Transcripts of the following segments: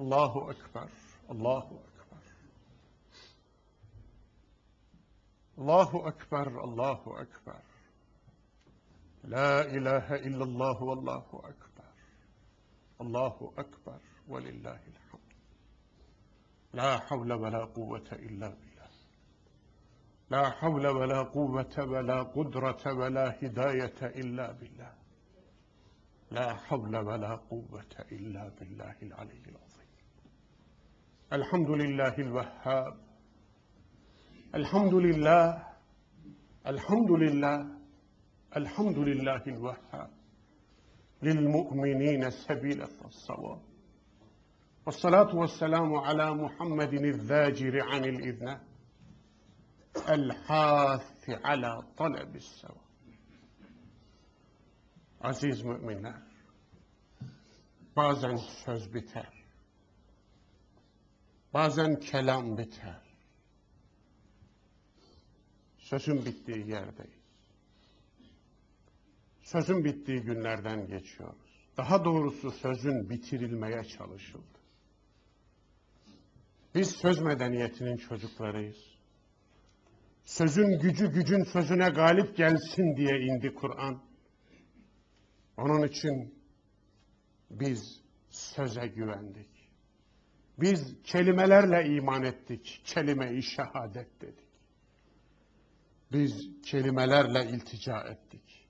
الله أكبر الله أكبر. الله أكبر الله أكبر. لا إله إلا الله والله أكبر. الله أكبر ولله الحمد. لا حول ولا قوة إلا بالله. لا حول ولا قوة ولا قدرة ولا هداية إلا بالله. لا حول ولا قوة إلا بالله العلي العظيم. الحمد لله الوهاب. الحمد لله. الحمد لله. الحمد لله الوهاب. للمؤمنين سبيل الصواب. والصلاة والسلام على محمد الذاجر عن الإذن الحاث على طلب السواب عزيز مؤمنان bazen söz بتار bazen kelam biter. Sözün bittiği yerdeyiz. Sözün bittiği günlerden geçiyoruz. Daha doğrusu sözün bitirilmeye çalışıldı. Biz söz medeniyetinin çocuklarıyız. Sözün gücü gücün sözüne galip gelsin diye indi Kur'an. Onun için biz söze güvendik. Biz kelimelerle iman ettik. Kelime-i şehadet dedik. Biz kelimelerle iltica ettik.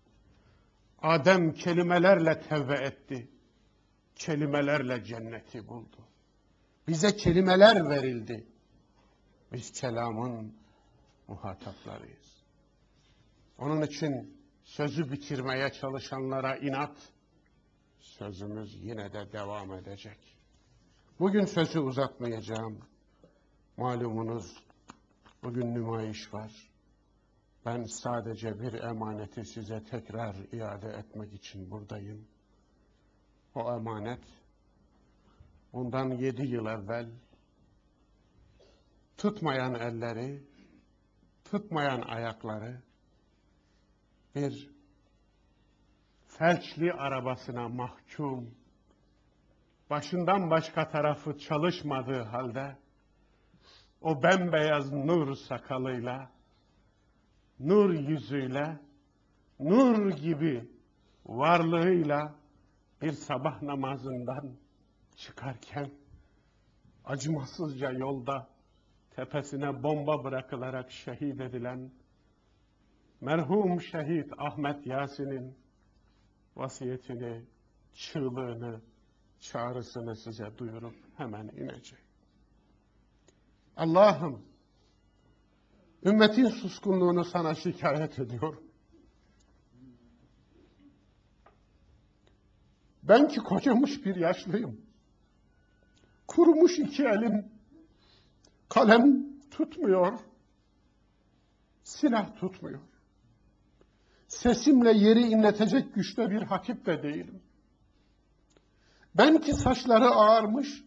Adem kelimelerle tevbe etti. Kelimelerle cenneti buldu. Bize kelimeler verildi. Biz kelamın muhataplarıyız. Onun için sözü bitirmeye çalışanlara inat, sözümüz yine de devam edecek. Bugün sözü uzatmayacağım. Malumunuz bugün nümayiş var. Ben sadece bir emaneti size tekrar iade etmek için buradayım. O emanet bundan yedi yıl evvel tutmayan elleri, tutmayan ayakları bir felçli arabasına mahkum, başından başka tarafı çalışmadığı halde o bembeyaz nur sakalıyla nur yüzüyle, nur gibi varlığıyla bir sabah namazından çıkarken acımasızca yolda tepesine bomba bırakılarak şehit edilen merhum şehit Ahmet Yasin'in vasiyetini, çığlığını, çağrısını size duyurup hemen ineceğim. Allah'ım Ümmetin suskunluğunu sana şikayet ediyorum. Ben ki kocamış bir yaşlıyım. Kurumuş iki elim. Kalem tutmuyor. Silah tutmuyor. Sesimle yeri inletecek güçte bir hatip de değilim. Ben ki saçları ağarmış,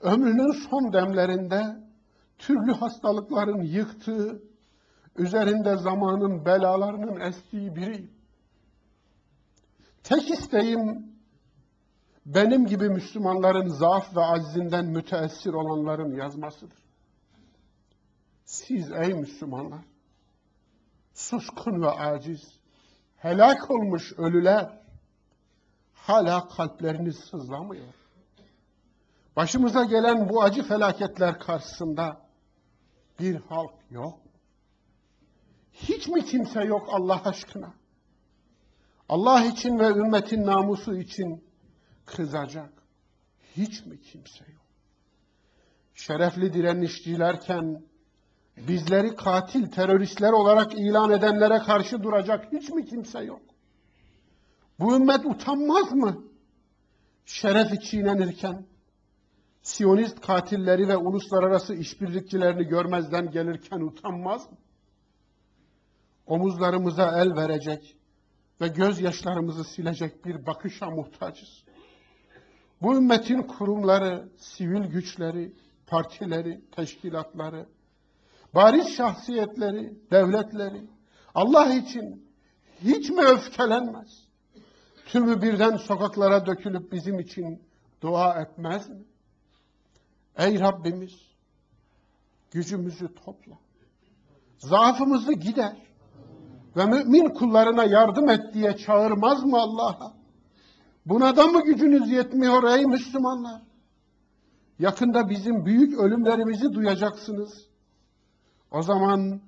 ömrünün son demlerinde türlü hastalıkların yıktığı, üzerinde zamanın belalarının estiği biri. Tek isteğim benim gibi Müslümanların zaaf ve acizinden müteessir olanların yazmasıdır. Siz ey Müslümanlar, suskun ve aciz, helak olmuş ölüler, hala kalpleriniz sızlamıyor. Başımıza gelen bu acı felaketler karşısında bir halk yok. Hiç mi kimse yok Allah aşkına? Allah için ve ümmetin namusu için kızacak. Hiç mi kimse yok? Şerefli direnişçilerken bizleri katil teröristler olarak ilan edenlere karşı duracak hiç mi kimse yok? Bu ümmet utanmaz mı? Şerefi çiğnenirken, Siyonist katilleri ve uluslararası işbirlikçilerini görmezden gelirken utanmaz mı? Omuzlarımıza el verecek ve gözyaşlarımızı silecek bir bakışa muhtacız. Bu ümmetin kurumları, sivil güçleri, partileri, teşkilatları, bariz şahsiyetleri, devletleri Allah için hiç mi öfkelenmez? Tümü birden sokaklara dökülüp bizim için dua etmez mi? Ey Rabbimiz gücümüzü topla. Zaafımızı gider. Ve mümin kullarına yardım et diye çağırmaz mı Allah'a? Buna da mı gücünüz yetmiyor ey Müslümanlar? Yakında bizim büyük ölümlerimizi duyacaksınız. O zaman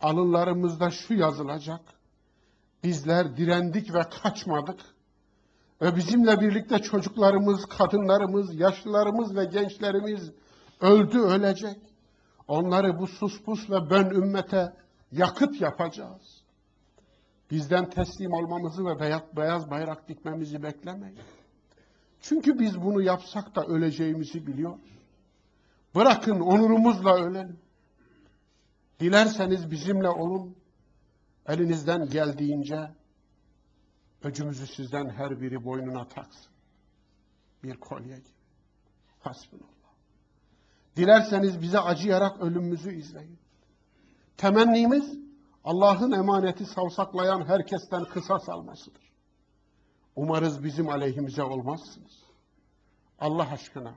alınlarımızda şu yazılacak. Bizler direndik ve kaçmadık. Ve bizimle birlikte çocuklarımız, kadınlarımız, yaşlılarımız ve gençlerimiz öldü ölecek. Onları bu sus pus ve bön ümmete yakıt yapacağız. Bizden teslim olmamızı ve beyaz bayrak dikmemizi beklemeyin. Çünkü biz bunu yapsak da öleceğimizi biliyoruz. Bırakın onurumuzla ölelim. Dilerseniz bizimle olun. Elinizden geldiğince öcümüzü sizden her biri boynuna taksın. Bir kolye gibi. Hasbunallah. Dilerseniz bize acıyarak ölümümüzü izleyin. Temennimiz Allah'ın emaneti savsaklayan herkesten kısas almasıdır. Umarız bizim aleyhimize olmazsınız. Allah aşkına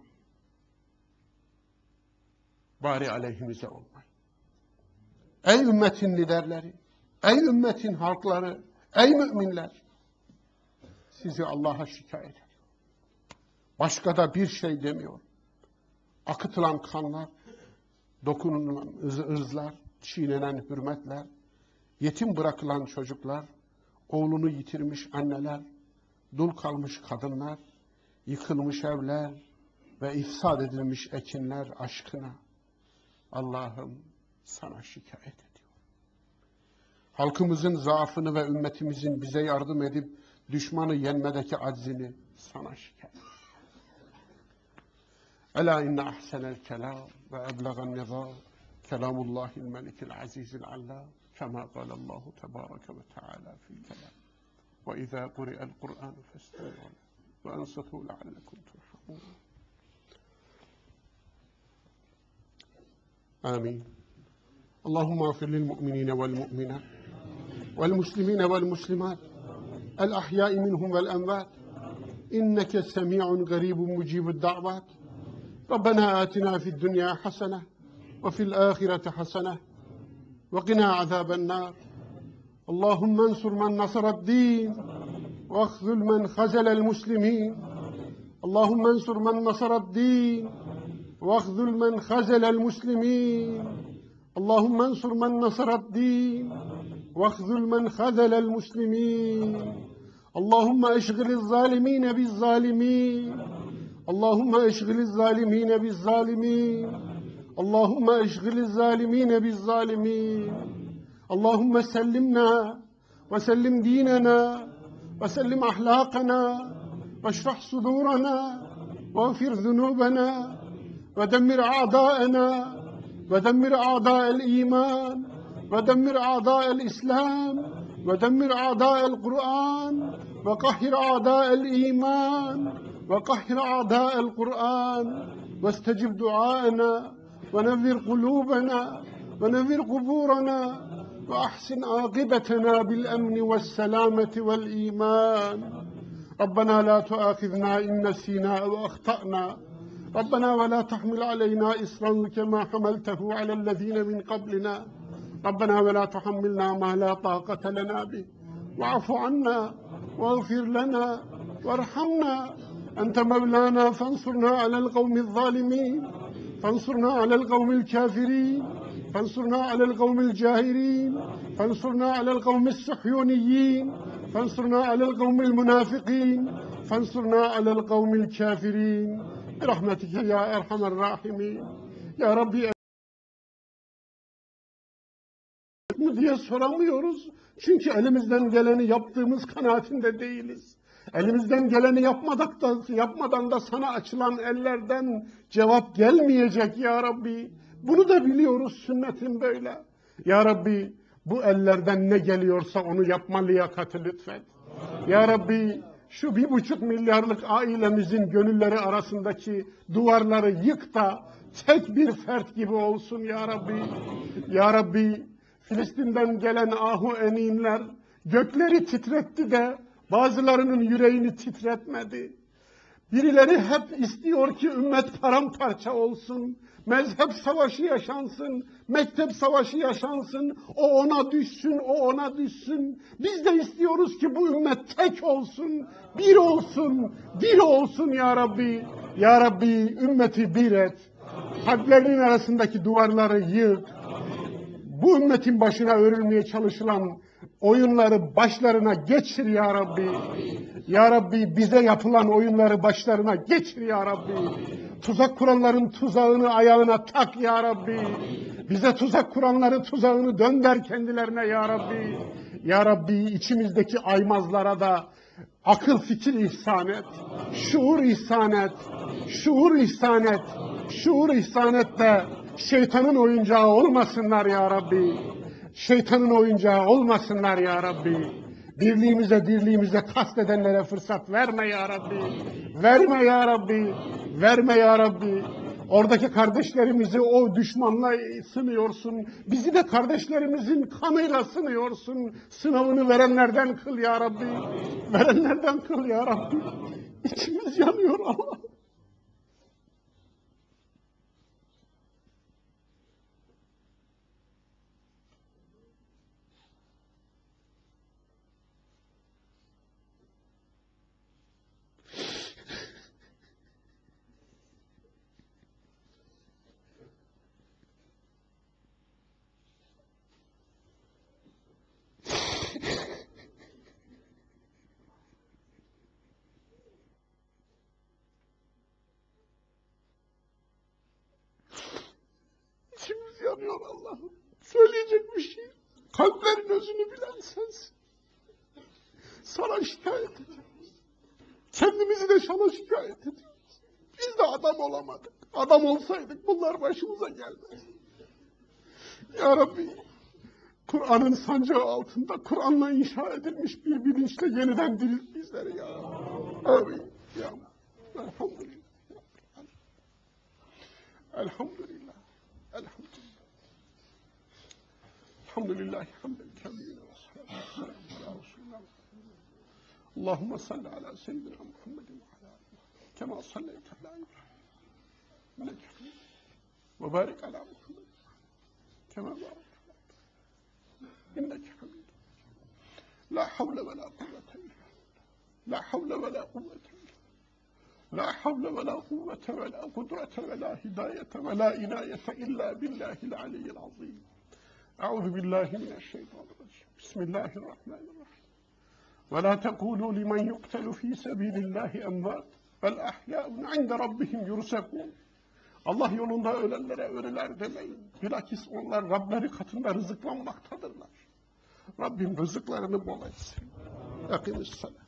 bari aleyhimize olmayın. Ey ümmetin liderleri, ey ümmetin halkları, ey müminler, sizi Allah'a şikayet ediyor. Başka da bir şey demiyor. Akıtılan kanlar, dokunulan ırzlar, çiğnenen hürmetler, yetim bırakılan çocuklar, oğlunu yitirmiş anneler, dul kalmış kadınlar, yıkılmış evler ve ifsad edilmiş ekinler aşkına Allah'ım sana şikayet. Halkımızın zaafını ve ümmetimizin bize yardım edip düşmanı yenmedeki aczini sana şikayet. Ela inne ahsenel kelam ve eblegan nizam kelamullahil melikil azizil allam كما قال الله تبارك وتعالى في الكلام وإذا قرئ القرآن فاستمعوا له وأنصتوا لعلكم ترحمون آمين اللهم اغفر للمؤمنين والمؤمنات والمسلمين والمسلمات الأحياء منهم والأموات. إنك سميع قريب مجيب الدعوات. ربنا آتنا في الدنيا حسنة وفي الآخرة حسنة وقنا عذاب النار. اللهم انصر من نصر الدين واخذل من خزل المسلمين. اللهم انصر من نصر الدين واخذل من خزل المسلمين. اللهم انصر من نصر الدين واخذل من خذل المسلمين. اللهم أشغل الظالمين بالظالمين. اللهم أشغل الظالمين بالظالمين. اللهم أشغل الظالمين بالظالمين. اللهم سلمنا وسلم ديننا وسلم أخلاقنا واشرح صدورنا واغفر ذنوبنا ودمر أعداءنا ودمر أعداء الإيمان ودمر اعداء الإسلام ودمر اعداء القرآن وقهر اعداء الإيمان وقهر اعداء القرآن واستجب دعاءنا ونذر قلوبنا ونذر قبورنا وأحسن عاقبتنا بالأمن والسلامة والإيمان. ربنا لا تؤاخذنا إن نسينا أو أخطأنا. ربنا ولا تحمل علينا إصرا كما حملته على الذين من قبلنا. ربنا ولا تحملنا ما لا طاقة لنا به. واعف عنا واغفر لنا وارحمنا. أنت مولانا فانصرنا على القوم الظالمين. فانصرنا على القوم الكافرين. فانصرنا على القوم الجاهرين فانصرنا على القوم الصهيونيين. فانصرنا على القوم المنافقين. فانصرنا على القوم الكافرين. برحمتك يا أرحم الراحمين. يا Rabbi diye soramıyoruz. Çünkü elimizden geleni yaptığımız kanaatinde değiliz. Elimizden geleni yapmadık da, yapmadan da sana açılan ellerden cevap gelmeyecek ya Rabbi. Bunu da biliyoruz sünnetin böyle. Ya Rabbi bu ellerden ne geliyorsa onu yapma liyakati lütfen. Ya Rabbi şu bir buçuk milyarlık ailemizin gönülleri arasındaki duvarları yık da tek bir fert gibi olsun ya Rabbi. Ya Rabbi Filistin'den gelen ahu eninler gökleri titretti de bazılarının yüreğini titretmedi. Birileri hep istiyor ki ümmet paramparça olsun. Mezhep savaşı yaşansın, mektep savaşı yaşansın, o ona düşsün, o ona düşsün. Biz de istiyoruz ki bu ümmet tek olsun, bir olsun, bir olsun ya Rabbi. Ya Rabbi ümmeti bir et. Kalplerinin arasındaki duvarları yık. Bu ümmetin başına örülmeye çalışılan oyunları başlarına geçir ya Rabbi. Ya Rabbi bize yapılan oyunları başlarına geçir ya Rabbi. Tuzak kuranların tuzağını ayağına tak ya Rabbi. Bize tuzak kuranları tuzağını dönder kendilerine ya Rabbi. Ya Rabbi içimizdeki aymazlara da akıl fikir ihsan et. Şuur ihsan et. Şuur ihsan et. Şuur ihsan et de şeytanın oyuncağı olmasınlar ya Rabbi. Şeytanın oyuncağı olmasınlar ya Rabbi. Birliğimize dirliğimize kastedenlere fırsat verme ya Rabbi. Verme ya Rabbi. Verme ya Rabbi. Oradaki kardeşlerimizi o düşmanla sınıyorsun. Bizi de kardeşlerimizin kanıyla sınıyorsun. Sınavını verenlerden kıl ya Rabbi. Verenlerden kıl ya Rabbi. İçimiz yanıyor Allah. İçimiz yanıyor Allah'ım. Söyleyecek bir şey. Kalplerin özünü bilen sensin. Sana şikayet ediyoruz. Kendimizi de sana şikayet ediyoruz. Biz de adam olamadık. Adam olsaydık bunlar başımıza gelmez. Ya Rabbi, Kur'an'ın sancağı altında Kur'an'la inşa edilmiş bir bilinçle yeniden dirilt bizleri ya. Amin. Ya Elhamdülillah. Elhamdülillah. Elhamdülillah. الحمد لله حمدا كثيرا على رسول الله اللهم صل على سيدنا محمد وعلى آله كما صليت على إبراهيم وبارك على محمد كما بارك إنك حميد لا حول ولا قوة إلا لا حول ولا قوة إلا لا حول ولا قوة ولا قدرة ولا هداية ولا إناية إلا بالله العلي العظيم. Euzu billahi mineşşeytanirracim. Bismillahirrahmanirrahim. Ve la tekulu limen yuqtalu fi sabilillahi emvat bel ahya'un inde rabbihim yursakun. Allah yolunda ölenlere öleler demeyin. Bilakis onlar Rableri katında rızıklanmaktadırlar. Rabbim rızıklarını bol etsin. Yakınız sana.